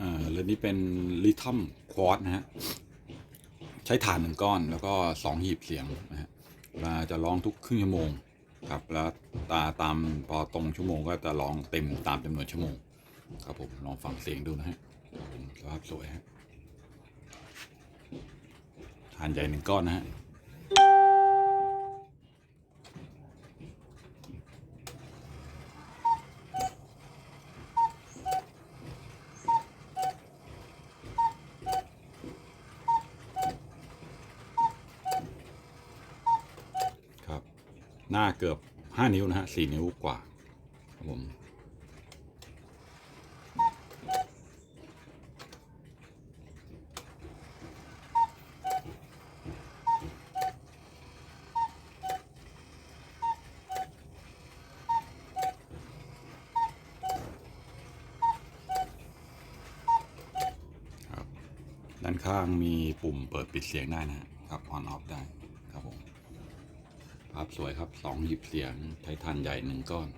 อ่อเรือนนี้เป็นลิทัมควอตนะฮะ ใช้ฐานหนึ่งก้อนแล้วก็สองหีบเสียงนะฮะมาจะร้องทุกครึ่งชั่วโมงครับ แล้วตาตามพอตรงชั่วโมงก็จะร้องเต็มตามจำนวนชั่วโมง ครับผมลองฟังเสียงดูนะฮะสภาพสวยฮะฐานใหญ่หนึ่งก้อนนะฮะ หน้าเกือบห้านิ้วนะฮะสี่นิ้วกว่าครับผมด้านข้างมีปุ่มเปิดปิดเสียงได้นะครับ on off ได้ ครับสวยครับสองหยิบเสียงไททันใหญ่หนึ่งก้อน